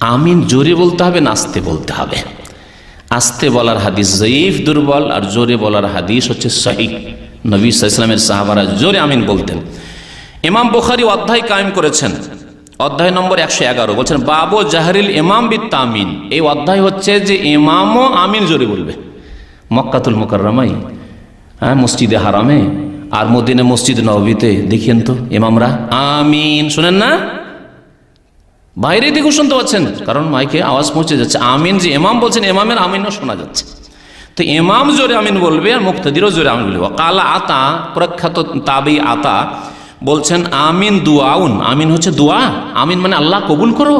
আমিন জোরে বলতে হবে না আস্তে বলতে হবে। আস্তে বলার হাদিস জয়ীফ, দুর্বল আর জোরে বলার হাদিস হচ্ছে সহি নবী ইসলামের সাহাবারা জোরে আমিন বলতেন। ইমাম বুখারি অধ্যায় কায়েম করেছেন। অধ্যায় নম্বর একশো এগারো। বলছেন, বাবু জাহরিল ইমাম বিত্ত আমিন এই অধ্যায় হচ্ছে যে ইমামও আমিন জোরে বলবে। মক্কাতুল মুকাররামাই হ্যাঁ মসজিদে হারামে, আর মদিনে মসজিদ নবীতে, দেখিয়েন তো, ইমামরা আমিন। শোনেন না? বাইরে দিকেও শুনতে পাচ্ছেন? কারণ মাইকে আওয়াজ পৌঁছে যাচ্ছে। আমিন যে এমাম বলছেন এমামের আমিনও শোনা যাচ্ছে। তো এমাম জোরে আমিন বলবে আর মুক্তাদিরও জোরে আমিন বলবে। কালা আতা, প্রখ্যাত তাবি আতা বলছেন, আমিন দুয়াউন আমিন হচ্ছে দোয়া। আমিন মানে আল্লাহ কবুল করো।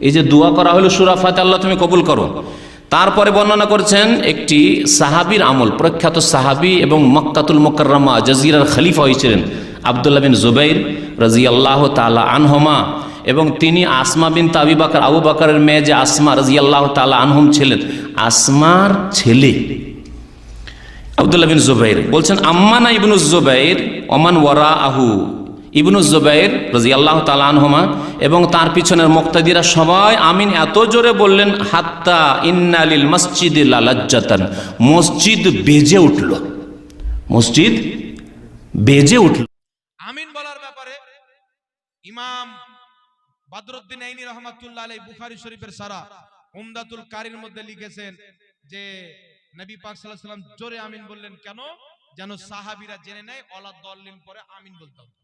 এই যে দোয়া করা হলো সুরাফাতে, আল্লাহ তুমি কবুল করো। তারপরে বর্ণনা করছেন একটি সাহাবির আমল। প্রখ্যাত সাহাবি এবং মক্কাতুল মোকাররমা, জাজিরার খলিফা হয়েছিলেন আবদুল্লাহ বিন জুবাইর রাজি আল্লাহ তালা আনহমা। এবং তিনি আসমা বিন তাবি বাকার, আবু বাকারের মেয়ে যে আসমা রাজি আল্লাহ তালা আনহম ছিলেন, আসমার ছেলে আবদুল্লাহ বিন জুবাইর। বলছেন, আম্মানা ইবনু জুবাইর, ওমান ওয়ারা আহু ইবনু জুবাইর রাজি আল্লাহ তালানহমা এবং তার পিছনের মুক্তাদিরা সবাই আমিন এত জোরে বললেন, হাত্তা ইন্নালিল মসজিদ লালাজ্জাতান। মসজিদ বেজে উঠল। মসজিদ বেজে উঠল। আমিন বলার ব্যাপারে ইমাম বাদরুদ্দিন আইনি রহমাতুল্লাহ আলাই বুখারী শরীফের সারা উমদাতুল কারির মধ্যে লিখেছেন যে নবী পাক আলাইহি সাল্লাম জোরে আমিন বললেন, কেন? যেন সাহাবিরা জেনে নেয় অলা দল্লিন পরে আমিন বলতে হবে।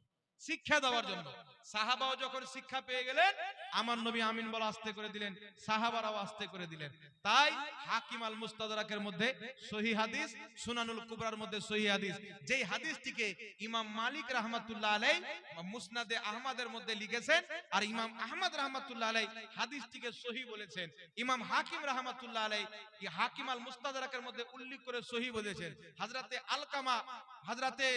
শিক্ষা দেওয়ার জন্য। সাহাবাও যখন শিক্ষা পেয়ে গেলেন আমার নবী আমিন বলা আস্তে করে দিলেন, সাহাবারাও আস্তে করে দিলেন। তাই হাকিম আল মুস্তাদরাকের মধ্যে সহি হাদিস, সুনানুল কুবরার মধ্যে সহি হাদিস। যেই হাদিসটিকে ইমাম মালিক রাহমাতুল্লাহ আলাই মুসনাদে আহমদের মধ্যে লিখেছেন আর ইমাম আহমদ রাহমাতুল্লাহ আলাই হাদিসটিকে সহি বলেছেন। ইমাম হাকিম রাহমাতুল্লাহ আলাই হাকিম আল মুস্তাদরাকের মধ্যে উল্লেখ করে সহি বলেছেন। হযরতে আলকামা, হযরতে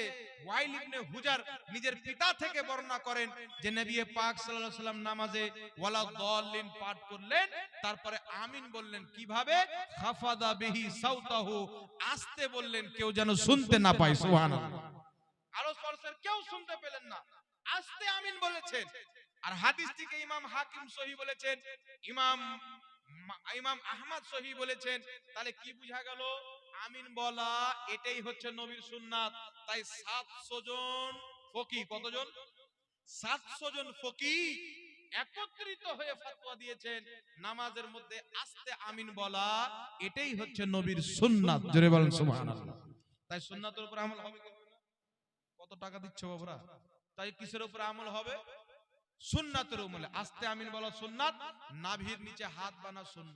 ওয়াইল ইবনে হুজার নিজের পিতা থেকে বর্ণনা করেন যে, নবী পাক সাল্লাল্লাহু আলাইহি সাল্লাম নামাজে ওয়ালা পাঠ করলেন, তারপরে আমিন বললেন, কীভাবে? খাফাদা বিহি সাউতাহু, আস্তে বললেন, কেউ যেন শুনতে না পায়, সুবহানাল্লাহ। আলো স্পর্শের কেউ শুনতে পেলেন না। আস্তে আমিন বলেছেন। আর হাদিসটিকে ইমাম হাকিম সহি বলেছেন, ইমাম ইমাম আহমদ সহি বলেছেন। তাহলে কি বুঝা গেল? আমিন বলা এটাই হচ্ছে নবীর সুন্নাত। তাই সাতশো জন ফকি কতজন? সাতশো জন ফকি একত্রিত হয়ে ফতোয়া দিয়েছেন। নামাজের মধ্যে আস্তে আমিন বলা, এটাই হচ্ছে নবীর সুন্নাত। জোরে বলেন, সুবহানাল্লাহ। তাই সুন্নাতের উপর আমল হবে? কত টাকা দিচ্ছ বাবুরা? তাই কিসের উপর আমল হবে? সুন্নাতের উপরে আস্তে আমিন বলা সুন্নাত, নাভির নিচে হাত বানা সুন্নাত।